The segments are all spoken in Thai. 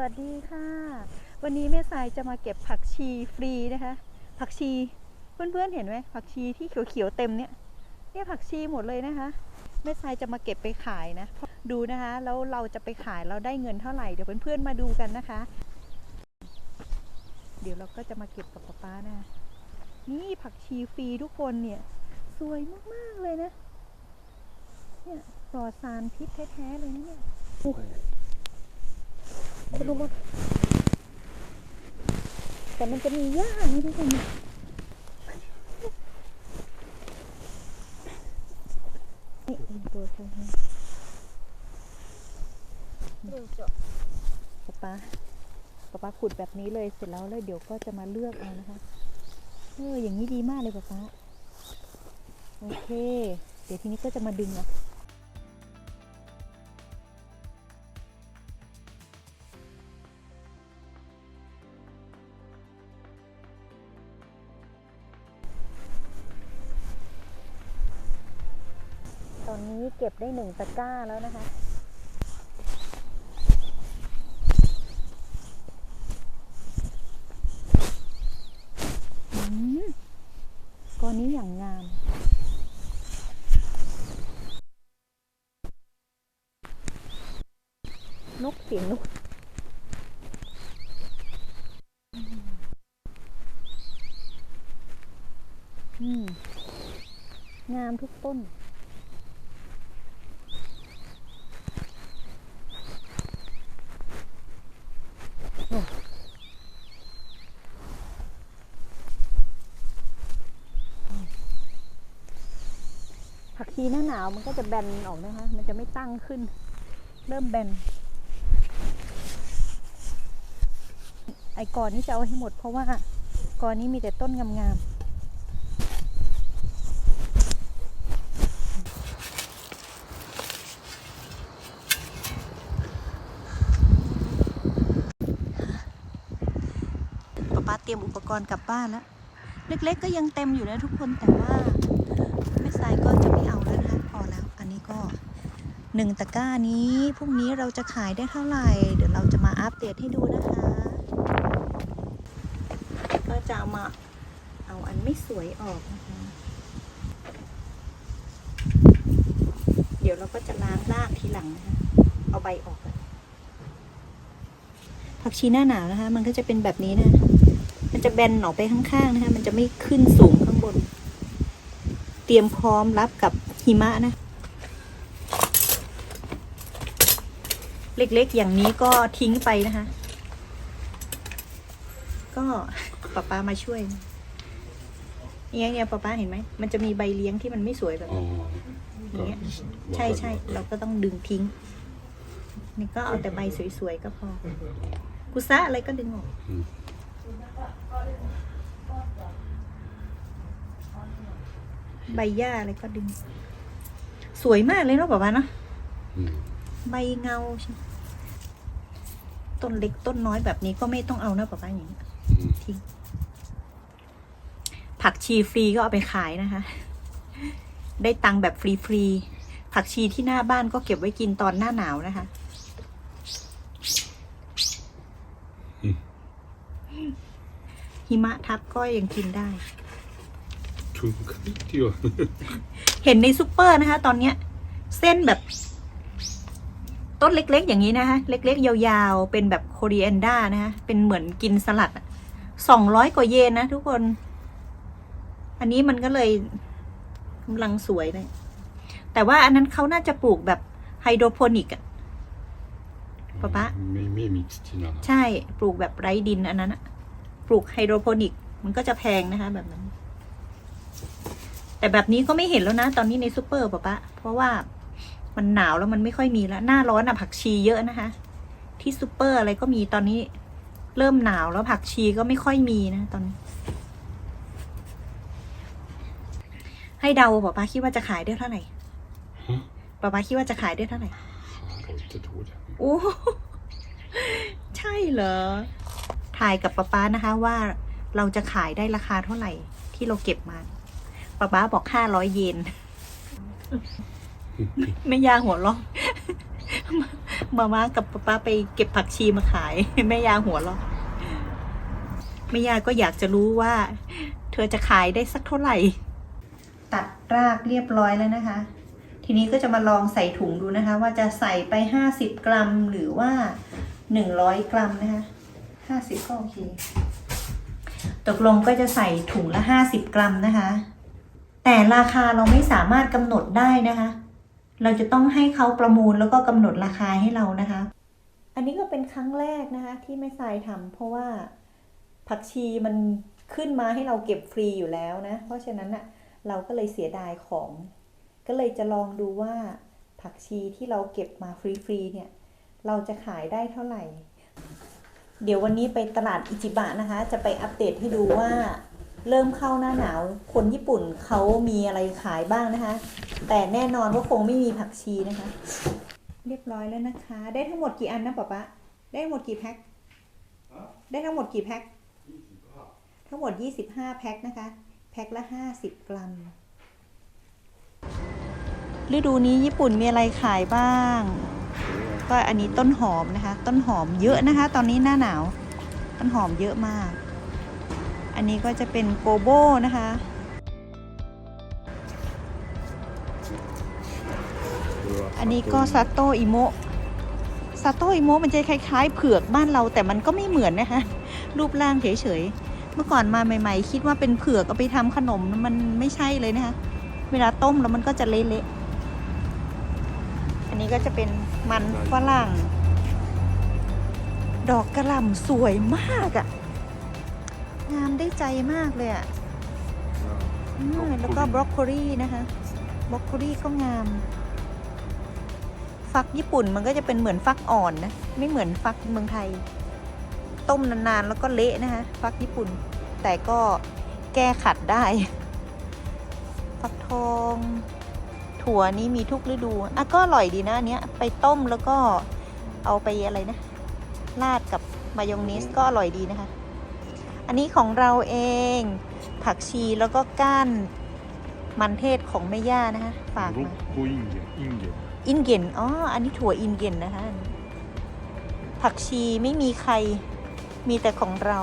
วัสดีค่ะ วันนี้แม่สายจะมาเก็บผักชีฟรีนะคะ ผักชีเพื่อนๆเห็นไหมผักชีที่เขียวๆเต็มเนี่ยเนี่ยผักชีหมดเลยนะคะแม่สายจะมาเก็บไปขายนะดูนะคะแล้วเราจะไปขายเราได้เงินเท่าไหร่เดี๋ยวเพื่อนๆมาดูกันนะคะ เดี๋ยวเราก็จะมาเก็บกับป๊าป๊านะคะนี่ผักชีฟรีทุกคนเนี่ยสวยมากๆเลยนะเนี่ยปลอดสารพิษแท้ๆเลยนะเนี่ย โอ้ยคุณรู้ว่าแต่มันจะมีหญ้านี่ทุกคนเนี่ยนี่เป็นตัวเขาเนี่ยป๊าป๊าป๊าป๊าขุดแบบนี้เลยเสร็จแล้วแล้วเดี๋ยวก็จะมาเลือกเอานะคะ เอออย่างนี้ดีมากเลยป๊าป๊า โอเค เดี๋ยวทีนี้ก็จะมาดึงนะ เก็บได้หนึ่งตะกร้าแล้วนะคะอืมก้อนนี้อย่างงามนกเสียงนกอืมงามทุกต้น ผักชีหน้าวมันก็จะแบนออกนะคะ มันจะไม่ตั้งขึ้น เริ่มแบน ไอ้กอนนี้จะเอาให้หมดเพราะว่ากอนนี้มีแต่ต้นงามๆป๊าป๊าเตรียมอุปกรณ์กลับบ้านแล้ว เล็กๆก็ยังเต็มอยู่นะทุกคนแต่ว่า ไม่ใส่ก็จะ ก็หนึ่งตะกร้านี้พรุ่งนี้เราจะขายได้เท่าไหร่ เดี๋ยวเราจะมาอัปเดตให้ดูนะคะก็จะเอามาเอาอันไม่สวยออกนะคะ เดี๋ยวเราก็จะล้างรากทีหลังนะคะ เอาใบออกผักชีหน้าหนาวนะคะ มันก็จะเป็นแบบนี้นะ มันจะแบนออไปข้างๆนะคะ มันจะไม่ขึ้นสูงข้างบน เตรียมพร้อมรับกับหิมะนะ เล็กๆ อย่างนี้ก็ทิ้งไปนะคะ ก็ป้าป้ามาช่วยนะเนี่ยเนี่ยป้าป้าเห็นไหมมันจะมีใบเลี้ยงที่มันไม่สวยแบบอ๋อนี้อย่างเงี้ยใช่ใช่เราก็ต้องดึงทิ้ง นี่ก็เอาแต่ใบสวยๆก็พอ กุซะอะไรก็ดึงออก อืมใบหญ้าอะไรก็ดึง สวยมากเลยเนาะป้าป้าเนาะ อืม ใบเงาใช่ไหมต้นเล็กต้นน้อยแบบนี้ก็ไม่ต้องเอานะป้าป้าอย่างนี้อืมทิ้งผักชีฟรีก็เอาไปขายนะคะ ได้ตังค์แบบฟรีๆผักชีที่หน้าบ้านก็เก็บไว้กินตอนหน้าหนาวนะคะหิมะทับก็ยังกินได้ทุนกันเที่ยวเห็นในซูเปอร์นะคะ ตอนเนี้ย เส้นแบบ ต้นเล็ก ๆ อย่างนี้นะคะเล็ก ๆ ยาวๆ เป็นแบบโคเรียนดานะคะเป็นเหมือนกินสลัดสองร้อยกว่าเยนนะทุกคน อันนี้มันก็เลยกำลังสวยเลย แต่ว่าอันนั้นเขาน่าจะปลูกแบบไฮโดรโปนิกอะป๊าป๊าไม่ไม่มีที่นั่นใช่ปลูกแบบไร้ดินอันนั้นอะปลูกไฮโดรโปนิก มันก็จะแพงนะคะ แบบนั้น แต่แบบนี้ก็ไม่เห็นแล้วนะ ตอนนี้ในซูเปอร์ปะปะเพราะว่า มันหนาวแล้วมันไม่ค่อยมีแล้ว หน้าร้อนอะผักชีเยอะนะคะ ที่ซูเปอร์อะไรก็มีตอนนี้ เริ่มหนาวแล้วผักชีก็ไม่ค่อยมีนะตอนนี้ ให้เดาปะปะคิดว่าจะขายได้เท่าไหร่ฮะปะปะคิดว่าจะขายได้เท่าไหร่เราจะถูกโอ้ใช่เหรอ ถ่ายกับป๊าป๊านะคะว่าเราจะขายได้ราคาเท่าไหร่ที่เราเก็บมาป๊าป๊าบอกห้าร้อยเยน ไม่ยาหัวเราะมาม่ากับป๊าไปเก็บผักชีมาขายแม่ยาหัวเราะแม่ยาก็อยากจะรู้ว่า เธอจะขายได้สักเท่าไหร่ ตัดรากเรียบร้อยแล้วนะคะ ทีนี้ก็จะมาลองใส่ถุงดูนะคะ ว่าจะใส่ไป50กรัมหรือว่า100กรัมนะคะ50ก็โอเคตกลงก็จะใส่ถุงละ50กรัมนะคะ แต่ราคาเราไม่สามารถกำหนดได้นะคะ เราจะต้องให้เขาประมูลแล้วก็กำหนดราคาให้เรานะคะ อันนี้ก็เป็นครั้งแรกนะคะ ที่แม่ทรายทำเพราะว่าผักชีมันขึ้นมาให้เราเก็บฟรีอยู่แล้วนะ เพราะฉะนั้นอะเราก็เลยเสียดายของ ก็เลยจะลองดูว่าผักชีที่เราเก็บมาฟรีๆเนี่ย เราจะขายได้เท่าไหร่ เดี๋ยววันนี้ไปตลาดอิจิบะนะคะ จะไปอัปเดตให้ดูว่าเริ่มเข้าหน้าหนาว คนญี่ปุ่นเขามีอะไรขายบ้างนะคะ แต่แน่นอนว่าคงไม่มีผักชีนะคะ เรียบร้อยแล้วนะคะ ได้ทั้งหมดกี่อันนะป๊าป๊าได้ทั้งหมดกี่แพ็คได้ทั้งหมดกี่แพ็คทั้งหมด 25 แพ็คนะคะ แพ็คละ 50 กรัม ฤดูนี้ญี่ปุ่นมีอะไรขายบ้าง ก็อันนี้ต้นหอมนะคะ ต้นหอมเยอะนะคะ ตอนนี้หน้าหนาว ต้นหอมเยอะมาก อันนี้ก็จะเป็นโกโบนะคะ อันนี้ก็ซาโตะอิโมะซาโตะอิโมะมันจะคล้ายๆ เผือกบ้านเราแต่มันก็ไม่เหมือนนะคะ รูปร่างเฉยๆ เมื่อก่อนมาใหม่ ๆ คิดว่าเป็นเผือกเอาไปทำขนมมันไม่ใช่เลยนะคะ เวลาต้มแล้วมันก็จะเละๆ อันนี้ก็จะเป็นมันฝรั่ง ดอกกระหล่ำสวยมากอะ่ะ งามได้ใจมากเลยอะ่ะอืมแล้วก็บรอกโคลีนะคะ บรอกโคลีก็งาม ฟักญี่ปุ่นมันก็จะเป็นเหมือนฟักอ่อนนะ ไม่เหมือนฟักเมืองไทย ต้มนานๆแล้วก็เละนะคะ ฟักญี่ปุ่น แต่ก็แก้ขัดได้ ฟักทอง ถั่วนี้มีทุกฤดูอะก็อร่อยดีนะเนี้ยไปต้มแล้วก็เอาไปอะไรนะ ราดกับมายองเนสก็อร่อยดีนะคะ อันนี้ของเราเอง ผักชีแล้วก็ก้านมันเทศของแม่ย่านะคะ ฝากมา อินเกนอ๋อ อันนี้ถั่วอินเกนนะคะ ผักชีไม่มีใคร มีแต่ของเรา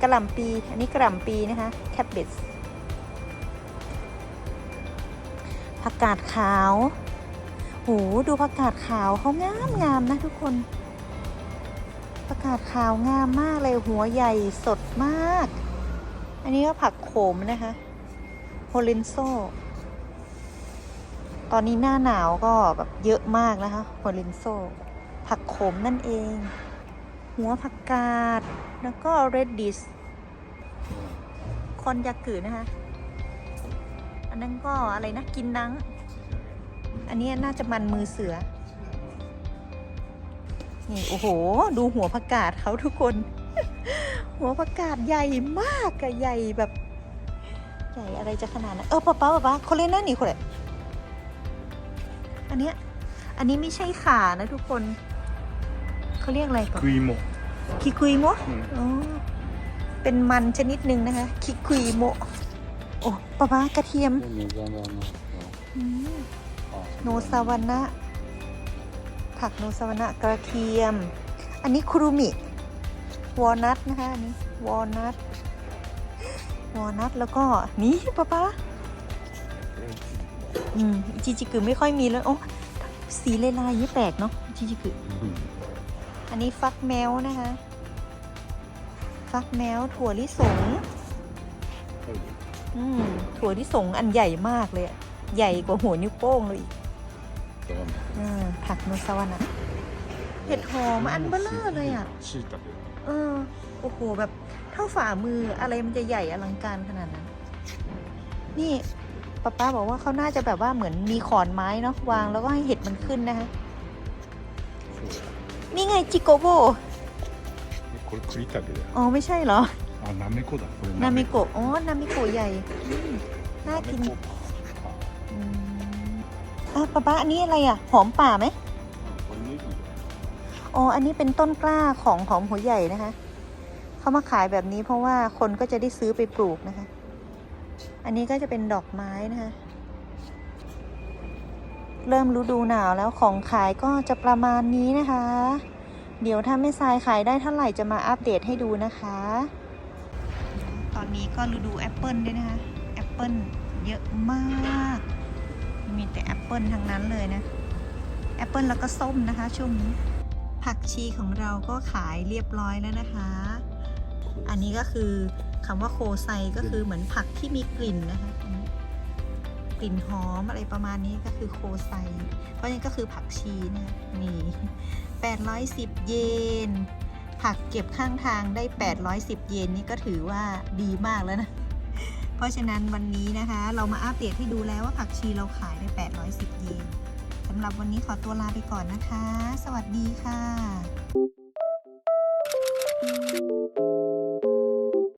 กระหล่ำปี อันนี้กระหล่ำปีนะคะแคปเบจผักกาดขาวโหดูผักกาดขาวเขางามงามนะทุกคน ผักกาดขาวงามมากเลย หัวใหญ่สดมาก อันนี้ก็ผักโขมนะคะ โฮลินโซ ตอนนี้หน้าหนาวก็แบบเยอะมากนะคะหัวลินโซ ผักขมนั่นเอง หัวผักกาด แล้วก็เรดดิสคอนยากือนะคะ อันนั้นก็อะไรนะ กินนัง อันนี้น่าจะมันมือเสือ นี่โอ้โห ดูหัวผักกาดเขาทุกคน หัวผักกาดใหญ่มากอะใหญ่แบบ ใหญ่อะไรจะขนาดนั้น เออป้าป้าป้าป้าคนเล่นนั่นนี่คนเลย อันเนี้ย อันนี้ไม่ใช่ขานะทุกคน เขาเรียกอะไรก่อนคิคุยโมคิคุยโมอ๋อ เป็นมันชนิดหนึ่งนะคะ คิคุยโมโอ้ปะปากระเทียมโนซาวนะผักโนซาวนะกระเทียม อันนี้ครูมิ วอนัทนะคะ อันนี้ วอนัท วอนัทแล้วก็นี่ปะปา อืมจิจิกึไม่ค่อยมีแล้วโอ้สีเลนลายยี่แปลกเนาะจิจิกึอันนี้ฟักแมวนะคะ ฟักแมวถั่วลิสงอืมถั่วลิสงอันใหญ่มากเลยใหญ่กว่าหัวนิ้วโป้งเลยอีกผักนสวรรค์เห็ดหอมอันเบลอเลยอะเออโอ้โหแบบเท่าฝ่ามืออะไรมันจะใหญ่อลังการขนาดนั้น นี่ ป้าป้าบอกว่าเขาน่าจะแบบว่าเหมือนมีขอนไม้เนาะวางแล้วก็ให้เห็ดมันขึ้นนะคะ นี่ไงจิโกโบ これ栗竹だよ อ๋อ ไม่ใช่เหรอ あなめこだこれ นามิโกะ อ๋อ นามิโกะใหญ่อืมน่ากิน なめこ อืมอ่ะป้าป้าอันนี้อะไรอ่ะ หอมป่าไหม これネギだよ อ๋อ อันนี้เป็นต้นกล้าของหอมหัวใหญ่นะคะ เขามาขายแบบนี้เพราะว่าคนก็จะได้ซื้อไปปลูกนะคะ อันนี้ก็จะเป็นดอกไม้นะคะ เริ่มฤดูหนาวแล้วของขายก็จะประมาณนี้นะคะ เดี๋ยวถ้าไม่ทรายขายได้เท่าไหร่จะมาอัปเดตให้ดูนะคะ ตอนนี้ก็ฤดูแอปเปิลด้วยนะคะ แอปเปิลเยอะมาก มีแต่แอปเปิลทั้งนั้นเลยนะ แอปเปิลแล้วก็ส้มนะคะช่วงนี้ ผักชีของเราก็ขายเรียบร้อยแล้วนะคะ อันนี้ก็คือ คำว่าโคไซก็คือเหมือนผักที่มีกลิ่นนะคะกลิ่นหอมอะไรประมาณนี้ก็คือโคไซ เพราะฉะนั้นก็คือผักชีนะนี่810 เยน ผักเก็บข้างทางได้ 810 เยนนี่ก็ถือว่าดีมากแล้วนะ เพราะฉะนั้นวันนี้นะคะ เรามาอัปเดตให้ดูแล้วว่าผักชีเราขายได้ 810 เยนสำหรับวันนี้ขอตัวลาไปก่อนนะคะ สวัสดีค่ะ